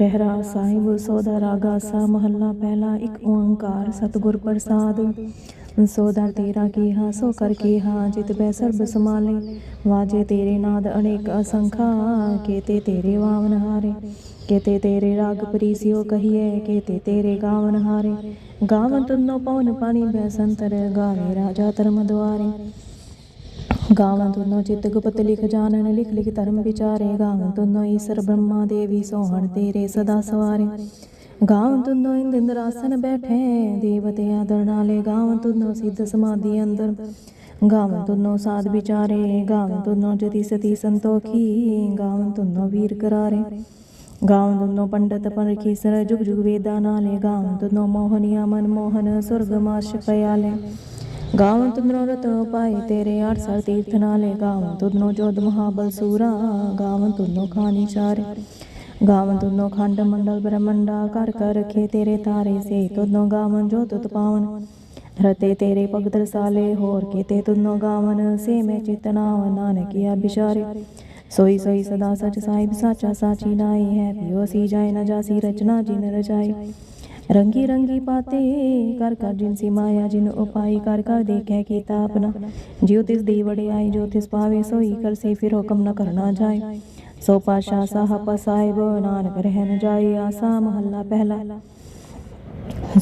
ਰਹਿਰਾ ਸਾਹਿਬ, ਸੋਦਾ ਰਾਗਾ ਸਾ, ਮਹੱਲਾ ਪਹਿਲਾ, ਇੱਕ ਓੰਕਾਰ ਸਤਿਗੁਰ ਪ੍ਰਸਾਦ। ਸੋਦਾ ਤੇਰਾ ਕੀਹਾ, ਸੋ ਕਰ ਕੀਹਾ, ਜਿਤ ਬੈ ਸਰਬ ਸਮਾਲੇ ਵਾਜੇ ਤੇਰੇ ਨਾਦ ਅਨੇਕ ਅਸੰਖਾ, ਕੇਤੇ ਤੇਰੇ ਵਾਵਨ ਹਾਰੇ। ਕੇਤੇ ਤੇਰੇ ਰਾਗ ਪ੍ਰੀਸਿਓ ਕਹੀਏ ਕੇਤੇ ਤੇਰੇ ਗਾਵਨ ਹਾਰੇ। ਗਾਵਨ ਤੁਨੋ ਪਵਨ ਪਾਣੀ, ਬੈ ਸੰਤਰ ਗਾਵੇ ਰਾਜਾ ਧਰਮ ਦੁਆਰੇ। ਗਾਵਨ ਤੁਨੋ ਚਿਤ ਗੁਪਤ ਲਿਖ ਜਾਣਨ, ਲਿਖ ਲਿਖ ਧਰਮ ਵਿਚਾਰੇ। ਗਾਵਨ ਤੁਨੋ ਈਸ਼ਰ ਬ੍ਰਹਮਾ ਦੇਵੀ ਸੋਹਣ ਤੇਰੇ ਸਦਾ ਸਵਾਰੇ। ਗਾਵਨ ਤੁਨੋ ਇੰਦ ਇੰਦਰਾਸਨ ਬੈਠੇ, ਦੇਵਤੇ ਆਦਰ ਨਾਲੇ ਗਾਵਨ ਤੁਨੋ ਸਿੱਧ ਸਮਾਧੀ ਅੰਦਰ। ਗਾਵਨ ਤੁਨੋ ਸਾਧ ਵਿਚਾਰੇ। ਗਾਵਨ ਤੁਨੋ ਜਤੀ ਸਤੀ ਸੰਤੋਖੀ। ਗਾਵਨ ਤੁਨੋ ਵੀਰ ਕਰਾਰੇ। ਗਾਵਨ ਤੁਨੋ ਪੰਡਤ ਪਰਖੀ ਸਰ ਜੁਗ ਜੁਗ ਵੇਦਾ ਨਾਲੇ। ਗਾਵਨ ਤੁਨੋ ਮੋਹਨੀਆ ਮਨ ਮੋਹਨ ਸੁਰਗ ਮਾਸ਼ ਪਿਆਲੇ। ਗਾਵਨ ਤੁਧਨੋ ਰਤਨ ਪਾਏ ਤੇਰੇ ਆਠ ਸਰ ਤੀਰਥ ਨਾਲੇ ਗਾਵਨ ਤੁਧਨੋ ਜੋਧ ਮਹਾਬਲ ਸੂਰਾ ਗਾਵਨ ਤੁਧਨੋ ਖਾਨੀ ਚਾਰੇ। ਗਾਵਨ ਤੁਧਨੋ ਖੰਡ ਮੰਡਲ ਬ੍ਰਹਮੰਡਾ ਕਰ ਕਰ ਰਖੇ ਤੇਰੇ ਤਾਰੇ ਸੇ ਤੁਧਨੋ ਗਾਵਨ ਜੋ ਤੁਤ ਪਾਵਨ। ਰਤੇ ਤੇਰੇ ਭਗਤ ਸਾਲੇ ਹੋਰ ਕੀਤੇ ਤੁਨੋ ਗਾਵਨ ਸੇ ਮੈਂ ਚਿਤਨਾਵ ਨਾਨਕਿਆ ਬਿਸ਼ਾਰੇ ਸੋਈ ਸੋਈ ਸਦਾ ਸਚ ਸਾਹਿਬ, ਸਾਚਾ ਸਾਚੀ ਨਾਈ ਹੈ ਪਿਓ ਸੀ ਜਾਏ ਨਾ ਜਾਸੀ ਰਚਨਾ, ਜਿਨ ਰਚਾਈ। ਰੰਗੀ ਰੰਗੀ ਪਾਤੇ ਕਰ ਕਰ ਜਿਨ ਸੀ ਮਾਇਆ, ਜਿਨ ਉਪਾਈ ਕਰ ਕਰ ਦੇਖੈ ਕੀਤਾ ਆਪਣਾ। ਜਿਉ ਤਿਸ ਦੀ ਵਡਿਆਈ, ਜੋ ਤਿਸ ਪਾਵੇ ਸੋਈ ਕਰ ਸੇ ਫਿਰ ਹੁਕਮ ਨ ਕਰਨਾ ਜਾਏ। ਸੋ ਪਾਸ਼ਾ ਸਾਹਿਬ ਸਾਹਿਬ ਨਾਨਕ ਰਹਿ ਨ ਜਾਈ ਆਸਾ ਮਹੱਲਾ ਪਹਿਲਾ।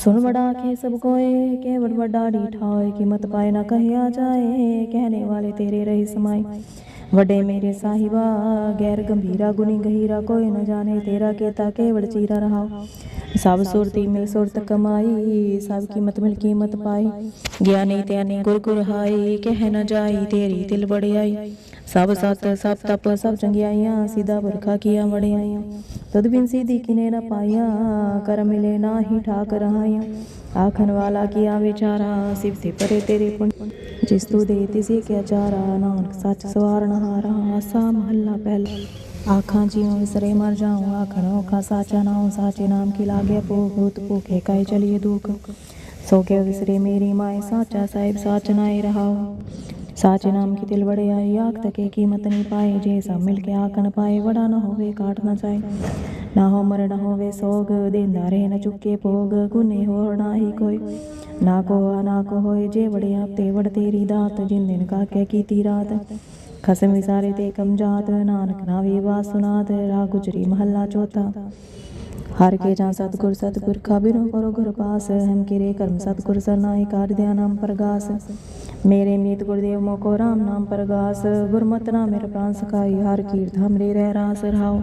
ਸੁਣ ਵੜਾ ਕੇ ਸਭ ਕੋਏ ਕੇਵੜ ਵੱਡਾ ਡੀਠਾ ਹੋਏ, ਕੀਮਤ ਪਾਏ ਨਾ ਕਹਿਆ ਜਾਏ, ਕਹਿਣੇ ਵਾਲੇ ਤੇਰੇ ਰਹੀ ਸਮਾਏ ਵੱਡੇ ਮੇਰੇ ਸਾਹਿਬਾ, ਗੈਰ ਗੰਭੀਰਾ, ਗੁਣੀ ਗਹੀਰਾ, ਕੋਈ ਨਾ ਜਾਣੇ ਤੇਰਾ ਕੀਤਾ ਕੇਵੜ ਚੀਰਾ ਰਹਾ ਸਭ ਸੁਰਤੀ ਮਿਲ ਸੁਰਤ ਕਮਾਈ, ਸਭ ਕੀਮਤ ਮਿਲ ਕੀਮਤ ਪਾਈ। ਗਿਆਨੀ ਧਿਆਨੀ ਗੁਰ ਗੁਰ ਹਾਈ, ਕਹਿ ਨਾ ਜਾਈ ਤੇਰੀ ਦਿਲ ਵੜਿਆਈ ਸਭ ਸਤ ਸਭ ਤਪ, ਸਭ ਚੰਗਿਆਈਆਂ ਸਿਦਾ ਬਰਖਾ ਕੀਆ ਵੜਿਆਈਆਂ ਤਦ ਬਿਨ ਸਿਧੀ ਕਿਨੇ ਨ ਪਾਈਆਂ ਕਰ ਮਿਲੇ ਨਾਹੀ ਠਾਕ ਰਹਾਈਆਂ ਆਖਣ ਵਾਲਾ ਕੀਆ ਵਿਚਾਰਾ ਸਿਫਤੇ ਪਰੇ ਤੇਰੇ ਪੁੰਨ। ਜਿਸ ਤੂ ਦੇ ਤਿਸੇ ਕਿਆ ਚਾਰਾ, ਨਾਨਕ ਸੱਚ ਸਵਾਰਨ ਹਾਰਾ, ਆਸਾ ਮਹੱਲਾ ਪਹਿਲਾ। ਆਖਾਂ ਜਿਉ ਵਿਸਰੇ ਮਰ ਜਾਉ, ਆਖਣ ਔਖਾ ਸਾਚਾ ਨਾਉ, ਸਾਚੇ ਨਾਮ ਕੀ ਲਾਗੇ ਭੂਖ ਭੂਤ ਭੂਖੇ ਕਾਇ ਚਲੀਏ ਦੁਖ। ਸੋ ਕੇ ਵਿਸਰੇ ਮੇਰੀ ਮਾਏ, ਸਾਚਾ ਸਾਹਿਬ ਸਾਚ ਨਾਏ ਰਹਾਉ। ਸਾਚ ਨਾਮ ਕੀ ਦਿਲ ਬੜੇ ਆਖ ਤਕੇ ਕੀਮਤ ਨਹੀਂ ਪਾਏ ਜੇ ਸਭ ਮਿਲ ਕੇ ਆਖਣ ਪਾਏ ਵੜਾ ਨਾ ਹੋਵੇ ਕਾਟ ਨਾ ਜਾਏ ਨਾ ਹੋ ਮਰ ਹੋਵੇ ਸੋਗ ਦੇਂਦਾ ਰਹੇ ਨਾ ਚੁੱਕੇ ਭੋਗ ਗੁਨੇ ਹੋਰ ਨਾ ਹੀ ਕੋਈ ਨਾ ਕੋ ਨਾ ਕੋ ਹੋਏ ਜੇ ਵੜੇ ਆਪ ਤੇ ਵੜ ਤੇਰੀ ਦਾਤ ਜਿਨ ਦਿਨ ਕਾ ਕੇ ਕੀਤੀ ਰਾਤ ਖਸਮ ਵਿਸਾਰੇ ਤੇ ਕਮ ਜਾਤ ਨਾਨਕ ਨਾਵੇ ਬਾਸ ਸੁਨਾਤ ਰਾ ਗੁਜਰੀ ਮਹੱਲਾ ਚੌਥਾ ਹਰ ਕੇ ਜਾਂ ਸਤਗੁਰ ਸਤਗੁਰ ਬਿਨੋ ਕਰੋ ਗੁਰ ਪਾਸ ਹਮ ਕਿਰੇ ਕਰਮ ਸਤਗੁਰ ਸਰਨਾਈ ਕਾਰ ਦਿਆ ਨਾਮ ਪ੍ਰਗਾਸ। ਮੇਰੇ ਮੀਤ ਗੁਰਦੇਵ ਮੋਕੋ ਰਾਮ ਨਾਮ ਪ੍ਰਗਾਸ, ਗੁਰਮਤਿ ਨਾਮ ਮੇਰਾ ਪ੍ਰਾਨ ਸਖਾਈ, ਹਰ ਕੀਰਤ ਹਮਰੇ ਰਹਿ ਰਾਸ ਰਹਾਓ।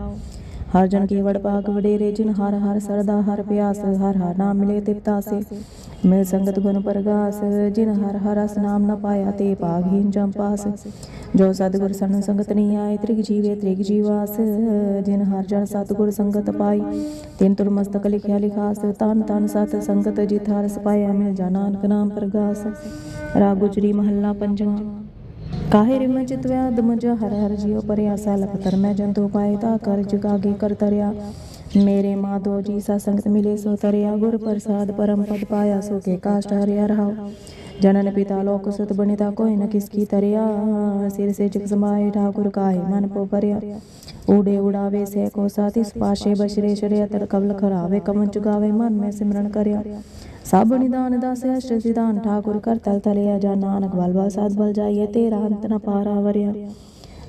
ਹਰ ਜਨ ਕੀ ਵਡ ਪਾਕ ਵਡੇਰੇ, ਜਿਨ ਹਰ ਹਰ ਸਰਦਾ, ਹਰ ਪਿਆਸ, ਹਰ ਹਰ ਨਾਮ ਮਿਲੇ ਤਿਪਤਾਸੇ ਮਿਲ ਸੰਗਤ ਗੁਣ ਪ੍ਰਗਾਸ, ਜਿਨ ਹਰ ਹਰ ਰਸ ਨਾਮ ਨ ਪਾਇਆ, ਤੇ ਭਾਗਹੀਨ ਜਮ ਪਾਸ। ਜੋ ਸਤਿਗੁਰ ਸਰਨ ਸੰਗਤ ਨਹੀਂ ਆਏ, ਤ੍ਰਿਗ ਜੀਵੇ ਤ੍ਰਿਗ ਜੀਵਾਸ, ਜਿਨ ਹਰ ਜਨ ਸਤਿਗੁਰ ਸੰਗਤ ਪਾਈ। ਤਿਨ ਤੁਰ ਮਸਤਕ ਲਿਖਿਆ ਲਿਖਾਸ, ਤਨ ਤਨ ਸਤ ਸੰਗਤ ਜਿਤ ਹਰ ਸਪਾਇਆ, ਮਿਲ ਜਾ ਨਾਮ ਪ੍ਰਗਾਸ। ਰਾਗ ਗੁਜਰੀ ਮਹੱਲਾ ਪੰਜਵਾਂ। ਕਾਹੇ ਰਿਮ ਚਿਤ ਵਿਆਦ ਹਰ ਹਰ ਜਿਉ ਪਰਿਆ ਸਲਪ ਮੈਂ ਜੰਤੂ ਪਾਏ, ਤਾ ਕਰ ਜਗਾਗੇ ਕਰ ਤਰਿਆ। ਮੇਰੇ ਮਾਧੋ ਜੀ ਸਾ ਸੰਗਤ ਮਿਲੇ, ਸੋ ਤਰਿਆ, ਗੁਰ ਪ੍ਰਸਾਦ ਪਰਮ ਪਦ ਪਾਇਆ, ਸੋ ਕੇ ਕਾਸ਼ਟ ਹਰਿਆ ਰਹਾਉ। ਜਨਨ ਪਿਤਾ ਲੋਕ ਸੁਤ ਬਨਿਤਾ ਕੋਈ ਨ ਕਿਸ ਕੀ ਤਰਿਆ ਸਿਰ ਸੇ ਜਗ ਸਮਾਏ ਠਾਕੁਰ ਕਾਏ ਮਨ ਪੋ ਭਰਿਆ ਉਡੇ ਉਡਾਵੇ ਸੇ ਕੋ ਸਾਥੀ ਸੁਪਾਸ਼ੇ ਬਸ਼ਰੇ ਸ਼ਰੇ ਅਤਰ ਕਵਲ ਖਰਾਵੇ ਕਮਨ ਚੁਗਾਵੇ ਮਨ ਮੈਂ ਸਿਮਰਨ ਕਰਿਆ ਸਭ ਨਿਦਾਨ ਦਾਸ ਅਸ਼ਟ ਸਿਧਾਨ ਠਾਕੁਰ ਕਰ ਤਲ ਤਲਿਆ ਜਾ ਨਾਨਕ ਬਲ ਬਲ ਸਾਧ ਬਲ ਜਾਈਏ ਤੇਰਾ ਅੰਤ ਨ ਪਾਰਾ ਵਰਿਆ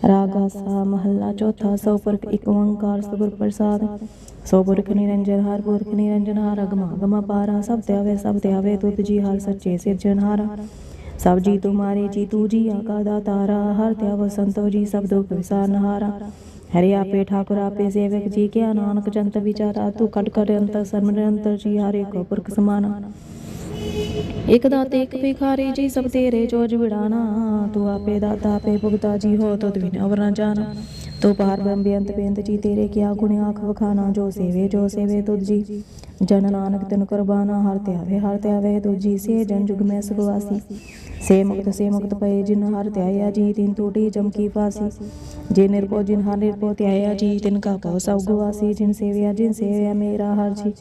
ਰਾਗਾ, ਸਾ, ਮਹੱਲਾ, ਚੌਥਾ ਸੋ ਪੁਰਖ ਇੱਕ ਓੰਕਾਰ, ਸਤਿਗੁਰ ਪ੍ਰਸਾਦ। ਸੋ ਪੁਰਖ ਨਿਰੰਜਨ ਹਰ, ਪੁਰਖ, ਨਿਰੰਜਨ ਹਰ, ਅਗਮਾ ਗਮਾ ਪਾਰਾ, ਸਭ ਤੇ ਆਵੇ, ਸਭ ਤੇ ਆਵੇ, ਤੁਧ ਜੀ ਹਰ, ਸੱਚੇ ਸਿਰਜਨਹਾਰਾ ਸਭ ਜੀ ਤੁਮਾਰੇ ਜੀ ਤੂ ਜੀ ਆਕਾ ਦਾ ਤਾਰਾ, ਹਰ ਤੇ ਆਵ ਸੰਤੋ ਜੀ, ਸਭ ਦੁਖ ਵਿਸਾਰਨਹਾਰਾ ਹਰੇ ਆਪੇ ਠਾਕੁਰ, ਆਪੇ ਸੇਵਕ ਜੀ, ਕਿਆ ਨਾਨਕ ਜੰਤ ਵਿਚਾਰਾ, ਤੂੰ ਕਟ ਕਟ ਅੰਤਰ ਸਰਮ ਨਿਰੰਤਰ ਜੀ, ਹਰੇ ਕੋ ਪੁਰਖ ਸਮਾਨਾ। ਇਕ ਦਾਤੇ ਇਕ ਭਿਖਾਰੀ ਜੀ ਸਭ ਤੇਰੇ ਜੋਜ ਵਿੜਾਣਾ। ਤੂੰ ਆਪੇ ਦਾਤਾ, ਆਪੇ ਭੁਗਤਾ ਜੀ ਹੋ ਤੁਧ ਬਿਨ ਅਵਰ ਨਾ ਜਾਣਾ। ਤੂੰ ਪਾਰ ਬ੍ਰਹਮ ਬੇਅੰਤ ਬੇਅੰਤ ਜੀ, ਤੇਰੇ ਕਿਆ ਗੁਣ ਆਖ ਵਖਾਣਾ, ਜੋ ਸੇਵੇ ਜੋ ਸੇਵੇ ਤੁਧ ਜਨ ਨਾਨਕ ਤਨ ਕੁਰਬਾਨਾ ਹਰ ਤੇ ਹਰ ਤੇ ਆਵੇ ਸੇ ਜਨ ਜੁਗ ਮੈਂ ਸੁਗਵਾਸੀ ਸੇ ਮੁਕਤ ਸੇ ਮੁਕਤ ਪਏ ਜਿਨ ਹਰ ਤੇ ਜੀ, ਤਿਨ ਟੂਟੀ ਜਮਕੀ ਪਾਸੀ ਫਾਸੀ। ਜੇ ਨਿਰਭਉ ਜਿਨ ਹਰ ਨਿਰਭਉ ਤੇ ਜੀ, ਤਿਨ ਕਾ ਭਉ ਸਭ ਗਵਾਸੀ। ਜਿਨ ਸੇਵਿਆ ਜਿਨ ਸੇਵਿਆ ਮੇਰਾ ਹਰ ਜੀ।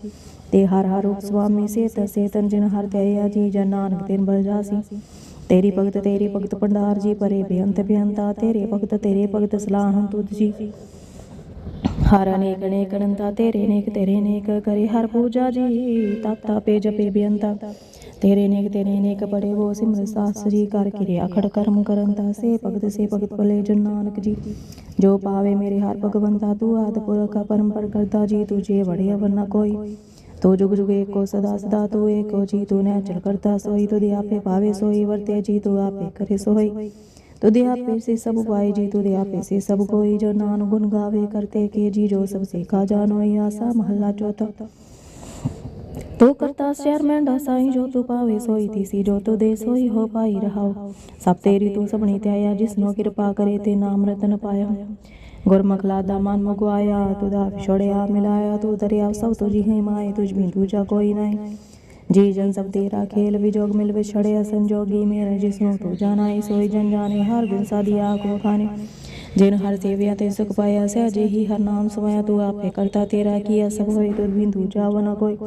ਤੇ ਹਰ ਹਰ ਰੂਪ ਸੁਆਮੀ ਸੇਤ ਸੇਤਨ ਜਿਨ ਹਰ ਦਇਆ ਜੀ ਜਨ ਨਾਨਕ ਤਿਨ ਬਲ ਜਾਸੀ। ਤੇਰੀ ਭਗਤ ਤੇਰੀ ਭਗਤ ਭੰਡਾਰ ਜੀ ਪਰੇ ਬੇਅੰਤ ਬੇਅੰਤਾ, ਤੇਰੇ ਭਗਤ ਤੇਰੇ ਭਗਤ ਸਲਾਹੰ ਤੁਧ ਜੀ। ਹਰ ਅਨੇਕ ਅਨੇਕ ਅਨੰਤਾ, ਤੇਰੇ ਨੇਕ ਤੇਰੇ ਨੇਕ ਕਰੇ ਹਰ ਪੂਜਾ ਜੀ। ਤਪ ਤਾਪੇ ਜਪੇ ਬੇਅੰਤਾ, ਤੇਰੇ ਨੇਕ ਤੇਰੇ ਨੇਕ ਪੜੇ ਵੋ ਸਿਮਰ ਸਾਸਰੀ ਕਰ ਕਿਰਿਆ ਖੜ ਕਰਮ ਕਰਨ ਕਰੰਤਾ। ਸੇ ਭਗਤ ਸੇ ਭਗਤ ਭਲੇ ਜਨ ਨਾਨਕ ਜੀ। ਜੋ ਪਾਵੇ ਮੇਰੇ ਹਰ ਭਗਵੰਤਾ, ਤੂੰ ਆਦ ਪੁਰਖ ਪਰੰਪਰ ਕਰਤਾ ਜੀ, ਤੁਝੇ ਵੜਿਆ ਵਰਨਾ ਕੋਈ। ਤੋ ਜੁਗ ਜੁਗ ਏਕੋ ਸਦਾ ਸਦਾ ਤੂੰ ਏਕੋ ਜੀ, ਤੂੰ ਨੇ ਚਲ ਕਰਤਾ ਸੋਈ ਤੁਧੇ ਆਪੇ ਪਾਵੇ ਸੋਈ, ਵਰਤੇ ਜੀ, ਤੂੰ ਆਪੇ ਕਰੇ ਸੋਈ। ਤੁਧੇ ਆਪੇ ਸੇ ਸਭ ਪਾਏ ਜੀ ਤੁਧੇ ਆਪੇ ਸੇ ਸਭ ਕੋਈ, ਜੋ ਨਾਨ ਗੁਣ ਗਾਵੇ, ਕਰਤੇ ਕੇ ਜੀ, ਜੋ ਸਭ ਸੇਖਾ ਜਾਨੋਈ ਆਸਾ ਮਹੱਲਾ ਚੌਥਾ। ਤੋ ਕਰਤਾ ਸਿਰ ਮੈਂਡਾ ਸਾਈ, ਜੋ ਤੂੰ ਪਾਵੇ ਸੋਈ ਤੀਸੀ, ਜੋ ਤੂੰ ਦੇ ਸੋਈ ਹੋ ਪਾਈ ਰਹਾਉ ਸਭ ਤੇਰੀ ਤੂੰ ਸਭਨੀ ਤੇ ਆਇਆ ਜਿਸਨੋ ਕਿਰਪਾ ਕਰੇ ਤੇ ਨਾਮ ਰਤਨ ਪਾਇਆ ਗੁਰਮੁਖ ਲਾਦਾ ਮਨ ਮੁਗਵਾਇਆ ਤੁਦਾ ਵਿਛੜਿਆ ਮਿਲਾਇਆ, ਤੂੰ ਦਰਿਆ ਸਭ ਤੁਝੀ ਹੈ ਮਾਏ ਤੁਝ ਬਿਨ ਜੀ ਜਨ ਸਭ ਤੇਰਾ ਖੇਲ ਵਿਜੋਗ ਮਿਲ ਵਿਛੜਿਆ ਸੰਜੋਗੀ ਮੇਰਾ ਜਿਸਨੂੰ ਤੂੰ ਜਾਣਾਈ ਸੋਈ ਜਨ ਜਾਣੇ, ਹਰ ਬਿਨ ਸਾਦੀ ਆਖੋ ਖਾਣੇ ਜਿਨ ਹਰ ਸੇਵਿਆ ਤੇ ਸੁਖ ਪਾਇਆ, ਸਹਿਜੇ ਹੀ ਹਰ ਨਾਮ ਸਮਾਇਆ ਤੂੰ ਆਪੇ ਕਰਤਾ ਤੇਰਾ ਕੀਆ, ਸਭ ਹੋਏ ਤੁਧ ਬਿਨ ਦੂਜਾ ਵਨ ਕੋਈ।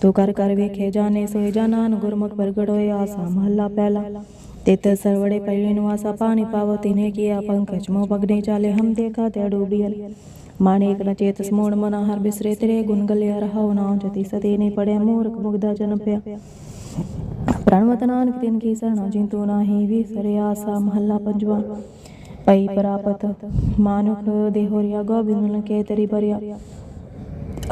ਤੂੰ ਕਰ ਕਰ ਵੇਖੇ ਜਾਣੇ, ਸੋਈ ਜਾਨਾਨ ਗੁਰਮੁਖ ਪ੍ਰਗਟ ਹੋਏ ਆਸਾ ਮਹੱਲਾ ਪਹਿਲਾ। ਤਿਤ ਸਰਵੜੇ ਪੜੇ ਨਿਵਾਸਾ ਪਾਣੀ ਪਾਵੋ ਤਿਨੇ ਕੀਆ ਪੰਕਜ ਮੋ ਪਗਨੇ ਚਾਲੇ ਹਮ ਦੇਖਾ ਤੇ ਡੂਬੀਲ ਮਾਣੇਕ ਨ ਚੇਤ ਸਮੋਣ ਮਨਾ ਹਰ ਬਿਸਰੇ ਤੇਰੇ ਗੁਣ ਗਲਿਆ ਰਹਾਉ ਨਾ ਜਤੀ ਸਤੇ ਨੇ ਪੜਿਆ ਮੂਰਖ ਮੁਗਦਾ ਜਨ ਪਿਆ ਪ੍ਰਣਵਤ ਨਾਨਕ ਤਿਨ ਕੀ ਸਰਣਾ ਜਿੰਤੂ ਨਾਹੀ ਵਿਸਰੇ ਆਸਾ ਮਹੱਲਾ ਪੰਜਵਾ ਪਈ ਪ੍ਰਾਪਤ ਮਾਨੁਖ ਦੇਹੋਰਿਆ ਗੋਬਿੰਦ ਲਕੇ ਤੇਰੀ ਬਰਿਆ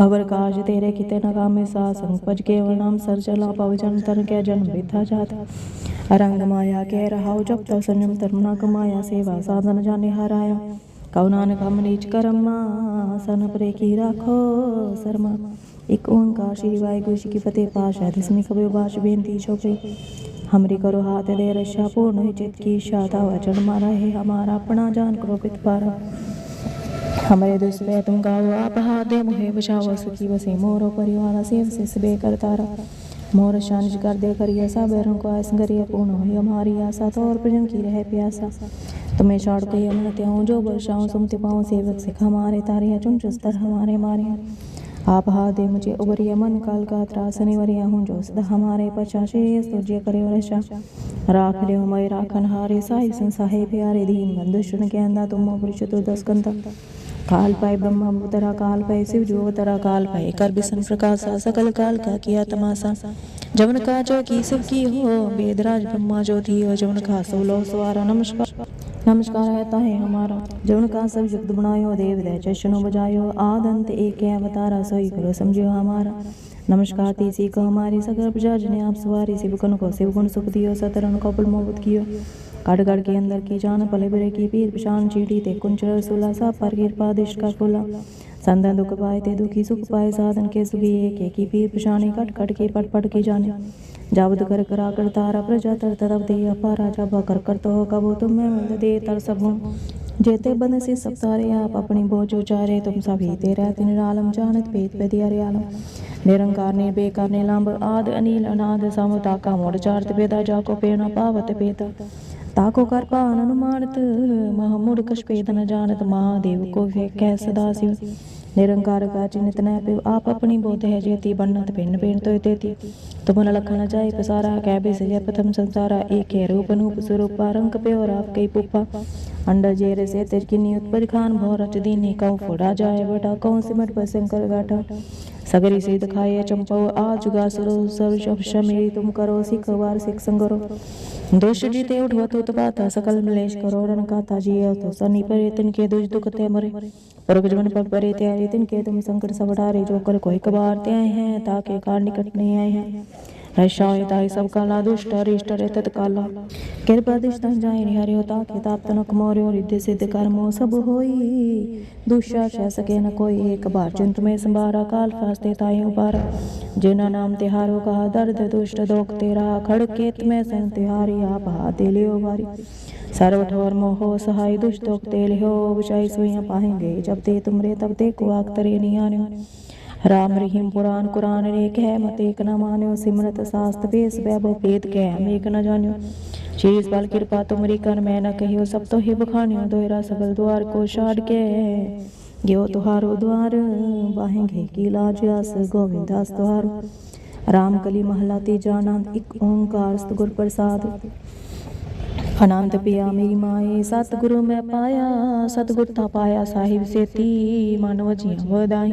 ਅਵਰ ਕਾਜ ਤੇਰੇ ਕਿਤੇ ਨ ਕਾਮੇ ਸਾ ਸੰਗ ਪਜ ਕੇਵਲ ਨਾਮ ਸਰ ਚਲਾ ਪਵ ਜਨ ਤਨ ਕੇ ਜਨ ਬਿਥਾ ਜਾਤ ਰੰਗ ਮਾਇਆ ਕੇ ਰਹਾਉ ਜਪ ਤਉ ਸੰਜਮ ਧਰਮ ਨਾ ਕਮਾਇਆ ਸੇਵਾ ਸਾਧਨ ਜਾਣੇ ਹਰਾਇਆ ਕਉ ਨਾਨਕ ਹਮ ਨੀਚ ਕਰਮਾ ਸਨ ਪਰੇ ਕੀ ਰਾਖੋ ਸਰਮਾ ਇੱਕ ਓੰਕਾਰ ਸ਼੍ਰੀ ਵਾਹਿਗੁਰੂ ਜੀ ਕੀ ਫਤਿਹ ਪਾਸ਼ਾ ਦਸਮੀ ਕਬਿ ਬਾਸ਼ ਬੇਨਤੀ ਛੋਪੇ हमरी करो हाथ दे रक्षा पूर्ण ही चित की इच्छा था वचन मारा है हमारा अपना जान करो पित पारा हमारे दुष्पय तुम गाओ आप हाथ दे मुहे बचाओ सुखी बसे मोरो परिवार सेव से सबे कर तारा मोर शानिश कर दे करिए सब बैरों को आस करिए पूर्ण हो हमारी आशा तो और प्रजन की रहे प्यासा तुम्हें छोड़ के यमुन त्याऊं जो वर्षाऊं सुमति पाऊं सेवक सिख हमारे तारे चुन चुस्तर हमारे मारे आप हा दे मुझे उबरिया मन काल का त्रास निवरिया हूँ जो सदा हमारे पचा शेष तुझे करे रशा राख लियो मैं राखन हारे साई संसाहे प्यारे दीन बंधु शुन के अंदा तुम पुरुष चतुर्दश कंता काल पाए ब्रह्मा अवतरा काल पाए शिव जो अवतरा काल पाए कर बिसन प्रकाशा सकल काल का किया तमाशा जवन का जो की सब की हो वेदराज ब्रह्मा जो थी हो जवन का सो लो सवारा नमस्कार नमस्कार है ताहे हमारा जवन का सब युक्त बनायो देव दय चशनो बजायो आदंत एक है अवतारा सोई करो समझो हमारा नमस्कार तीसी को हमारी सगर प्रजा जने आप सवारी शिव गुण को शिव गुण सुख दियो सतरन को पुल मोबत कियो कड़ कड़ के अंदर की जान पले बरे की पीर पिशान चीटी ते कुंचर सुला सा पर कृपा दिश का फूला संदन दुख पाए ते दुखी सुख पाए साधन के सुखी एक एक की पीर पिशानी कट कट के पट पट की जाने जावद कर करा कर तारा प्रजा तर तरफ दे अपारा जब कर कर तो कबो तुम मैं मिल दे तर सब हूँ जेते बंद से सब तारे आप अपनी बोझ उचारे तुम सभी तेरा दिन आलम जानत पेत पे दिया रे आलम निरंकार निर्बेकार निलंब आद अनिल अनाद समता का मोड़ चारत पेदा जाको पेना पावत पेता ताको कर पान अनुमानत महामुड़ कश पेद न जानत महादेव को कह सदा शिव निरंकार का चिन्हित न पिव आप अपनी बोध है जेती बन्नत भिन्न भिन्न तो तेती तुम न लखन जाय पसारा कै बिस जय प्रथम संसारा एक है रूप अनूप स्वरूप रंग पे और आप कई पुपा अंडर जेर से तेज किन्नी उत्पज खान भो रच दीनी कौ फोड़ा जाए बेटा कौ सिमट पर शंकर गाठा सगरी से दिखाए चंपो आ जुगा सुरो सब शब शमेरी तुम करो सिख वार सिख संगरो દોષ જીતે ઉઠવા તો તબાતા સકલ મલેશ કરોરણ કાતા જીય તો સની પરે તિન કે દુજ દુખ તે મરે परग जीवन पर परे त्यारे तिन के तुम संकट सब डारे जो कर कोई कबार त्याए हैं, ताके कार निकट नहीं आए हैं। रशाय ताई सब काला दुष्ट अरिष्ट रे तत्काला कृपा दिष्ट जाय हरियो ताके ताप तनक मोर्यो रिद्धि सिद्ध कर्मो सब होई दुष्टा शह सके न कोई एक बार चिंत में संभारा काल फास्ते ताई उबारा जिना नाम तिहारो कहा दर्द दुष्ट दोख तेरा खड़केत में सन तिहारी आप हाथ लियो बारी सर्व ठोर मोहो सहाय दुष्ट दोख तेल हो बुचाई सोइया पाएंगे जब ते तुमरे तब ते को आख तरे नहीं आने राम रहीम पुराण कुरान एक है, मत एक न मान्यो, सिमरत शास्त्र वेश वैभव भेद के हम एक न जान्यो। शीश बल कृपा तुमरी कर, मैं न कहियो, सब तो हिब खानियो दोहरा सबल द्वार को शाड़ के। गयो तुहारो द्वार बाहेंगे की लाज आस गोविंदास तुहारो। राम कली महला तीजा अनंत एक ओंकार सतगुर प्रसाद। अनंत पिया मेरी माए, सतगुरु मैं पाया, सतगुरु था पाया साहिब से ती मानव जी वदाई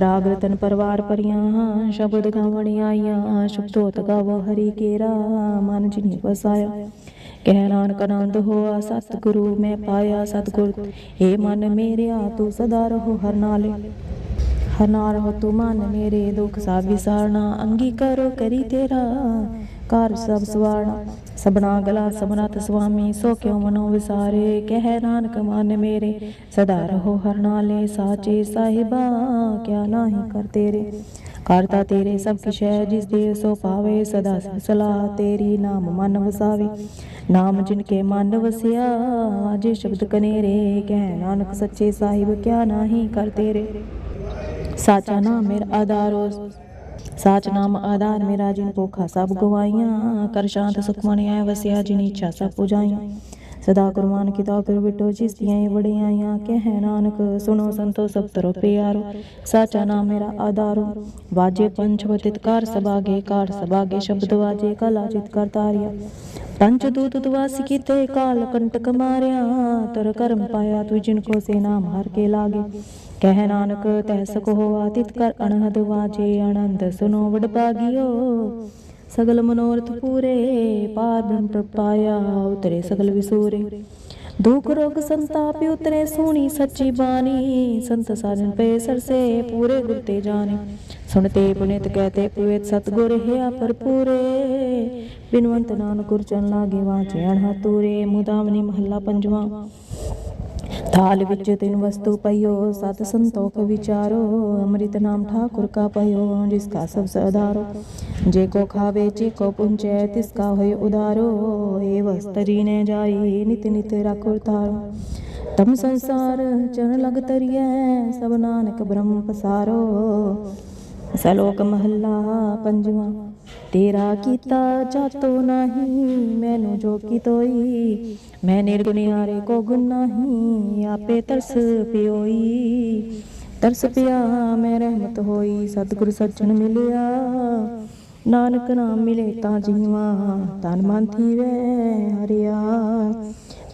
ਰਾਗ ਰਤਨ ਪਰਵਾਰ ਪਰੀਆਂ, ਸ਼ਬਦ ਗਾਵਣ ਆਈਆਂ ਸ਼ਬਦੋਤ ਗਾਵੋ ਹਰੀ ਕੇਰਾ, ਮਨ ਜਿਨੀ ਵਸਾਇਆ। ਕਹਿ ਨਾਨਕ ਆਨੰਦ ਹੋਆ, ਸਤਿਗੁਰੂ ਮੈਂ ਪਾਇਆ ਸਤਿਗੁਰ ਏ ਮਨ ਮੇਰਿਆ, ਤੂੰ ਸਦਾ ਰਹੋ ਹਰ ਨਾਲੇ। ਹਰ ਨਾਲ ਹੋ ਤੂੰ ਮਨ ਮੇਰੇ, ਦੁਖ ਸਭ ਵਿਸਾਰਨਾ ਅੰਗੀ ਕਰੋ ਕਰੀ ਤੇਰਾ। ਘਰ ਸਭ ਸਵਾਰਨਾ ਸਬਨਾ ਗਲਾ ਸਬਨਤ ਸੁਆਮੀ, ਸੋ ਕਿਉ ਮਨੋ ਵਿਸਾਰੇ? ਕਹਿ ਨਾਨਕ, ਮਨ ਮੇਰੇ, ਸਦਾ ਰਹੋ ਹਰ ਨਾਲੇ, ਸਾਚੇ ਸਾਹਿਬਾ, ਕਿਆ ਨਾਹੀ ਕਰ ਤੇਰੇ? ਕਰਤਾ ਤੇਰੇ ਸਭ ਕਿਛ ਹੈ, ਜਿਸ ਦੇ ਸੋ ਪਾਵੇ, ਸਦਾ ਸਲਾਹ, ਤੇਰੀ ਨਾਮ ਮਨ ਵਸਾਵੇ। ਨਾਮ ਜਿਨ ਕੇ ਮਨ ਵਸਿਆ, ਜੇ ਸ਼ਬਦ ਕਨੇਰੇ, ਕਹਿ ਨਾਨਕ, ਸੱਚੇ ਸਾਹਿਬ, ਕਿਆ ਨਾਹੀ ਕਰ ਤੇਰੇ? ਸਾਚਾ ਨਾਮ ਮੇਰਾ ਆਧਾਰੋ ਸਾਚ ਨਾਮ ਆਧਾਰ ਮੇਰਾ ਜਿਨ ਭੁਖਾ ਸਭ ਗਵਾਈਆਂ, ਕਰ ਸ਼ਾਂਤ ਸੁਖ ਆਇ ਵਸਿਆ ਜਿਨ ਇੱਛਾ ਸਭ ਪੁਜਾਈਆਂ। ਸਦਾ ਕੁਰਬਾਨ ਕੀਤਾ ਕਰ ਬਿਟੋ, ਜਿਸ ਦੀਆਂ ਇਹ ਵਡਿਆਈਆਂ ਕਹਿ ਨਾਨਕ, ਸੁਣੋ ਸੰਤੋ ਸਭ ਤਰੋ ਪਿਆਰੋ। ਸਾਚਾ ਨਾਮ ਮੇਰਾ ਆਧਾਰੋ। ਵਾਜੇ ਪੰਚ ਬਤਿਤ ਕਾਰ ਸਭਾਗੇ ਕਾਰ ਸਭਾਗੇ, ਸ਼ਬਦ ਵਾਜੇ, ਕਲਾ ਚਿਤ ਕਰ ਤਾਰਿਆ। ਪੰਚ ਦੂਤ ਦਵਾਸ ਕੀਤੇ, ਕਾਲ ਕੰਟਕ ਮਾਰਿਆ, ਤਰ ਕਰਮ ਪਾਇਆ ਤੁ ਜਿਨ ਕੋ ਸੇ ਨਾਮ ਹਰ ਕੇ ਲਾਗੇ। ਕਹਿ ਨਾਨਕ ਤੈ ਸਕ ਹੋਆ ਕਰ ਅਨਹਦ ਵਾਜੇ ਆਨੰਦ, ਸੁਨੋ ਵਡ ਭਾਗਿਓ। ਸਗਲ ਮਨੋਰਥ ਪੂਰੇ, ਪਾਰ ਬ੍ਰਹਮ ਪਾਇਆ ਉਤਰੇ ਸਗਲ ਵਿਸੂਰੇ। ਦੁਖ ਰੋਗ ਸੰਤਾਪ ਉਤਰੇ, ਸੋਣੀ ਸੱਚੀ ਬਾਣੀ। ਸੰਤ ਸਾਜਨ ਪਏ ਸਰਸੇ, ਪੂਰੇ ਗੁਰ ਤੇ ਜਾਣੇ। ਸੁਣਤੇ ਪੁਨਿਤ ਕਹਤੇ ਪਵਿੱਤ ਸਤਗੁਰ ਹੈ ਭਰਪੂਰੇ। ਬਿਨਵੰਤ ਨਾਨਕ ਗੁਰ ਚਰਨ ਲਾਗੇ ਵਾਚੇ ਅਣਹ ਤੂਰੇ। ਮੁਦਾਮਨੀ ਮਹੱਲਾ ਪੰਜਵਾਂ। ਥਾਲ ਵਿੱਚ ਤਿੰਨ ਵਸਤੂ ਪਈਓ, ਸਤ ਸੰਤੋਖ ਵਿਚਾਰੋ, ਅੰਮ੍ਰਿਤ ਨਾਮ ਠਾਕੁਰ ਕਾ ਪਈਓ ਜਿਸ ਕਾ ਸਭ ਸਦਾਰੋ ਜੇ ਕੋ ਖਾਵੇ, ਜੇ ਕੋ ਪੁੰਚੈ, ਤਿਸ ਕਾ ਹੋਏ ਉਦਾਰੋ। ਏ ਵਸਤਰੀ ਨੇ ਜਾਈ, ਨਿਤ ਨਿਤ ਰਾਖੁਰ ਤਾਰੋ ਤਮ ਸੰਸਾਰ ਚਰਨ ਲਗ ਤਰੀਐ ਸਭ ਨਾਨਕ ਬ੍ਰਹਮ ਪਸਾਰੋ। ਸਲੋਕ ਮਹੱਲਾ ਪੰਜਵਾਂ। ਤੇਰਾ ਕੀਤਾ ਜਾਤੋ ਨਹੀਂ, ਮੈਨੂੰ ਜੋ ਕੀ ਤੋਈ, ਮੈਂ ਨਿਰਗੁਣਿਆਰੇ ਕੋ ਗੁਣ ਆਪੇ ਤਰਸ ਪਿਓਈ। ਤਰਸ ਪਿਆ, ਮੈਂ ਰਹਿਮਤ ਹੋਈ, ਸਤਿਗੁਰ ਸੱਜਣ ਮਿਲਿਆ। ਨਾਨਕ ਨਾਮ ਮਿਲੇ ਤਾਂ ਜੀਵਾ ਤਨ ਮਨ ਥੀਵੇ ਹਰਿਆ।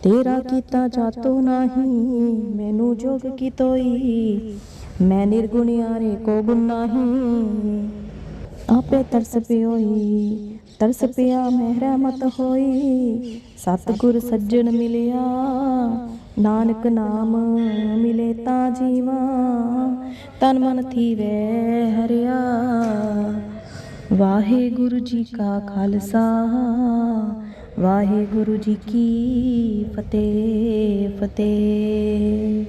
ਤੇਰਾ ਕੀਤਾ ਜਾਤੋ ਨਹੀਂ, ਮੈਨੂੰ ਜੋਗ ਕੀ ਤੋਈ, ਮੈਂ ਨਿਰਗੁਣਿਆਰੇ ਕੋ ਗੁਣ ਨਹੀਂ। ਆਪੇ ਤਰਸ ਪਿਓਈ, ਤਰਸ ਪਿਆ ਮੈਂ ਰਹਿਮਤ ਹੋਈ। ਸਤਿਗੁਰ ਸੱਜਣ ਮਿਲਿਆ, ਨਾਨਕ ਨਾਮ ਮਿਲੇ ਤਾਂ ਜੀਵਾ। ਤਨ ਮਨ ਥੀਵੇ ਹਰਿਆ। ਵਾਹਿਗੁਰੂ ਜੀ ਕਾ ਖਾਲਸਾ, ਵਾਹਿਗੁਰੂ ਜੀ ਕੀ ਫਤਿਹ ਫਤਿਹ।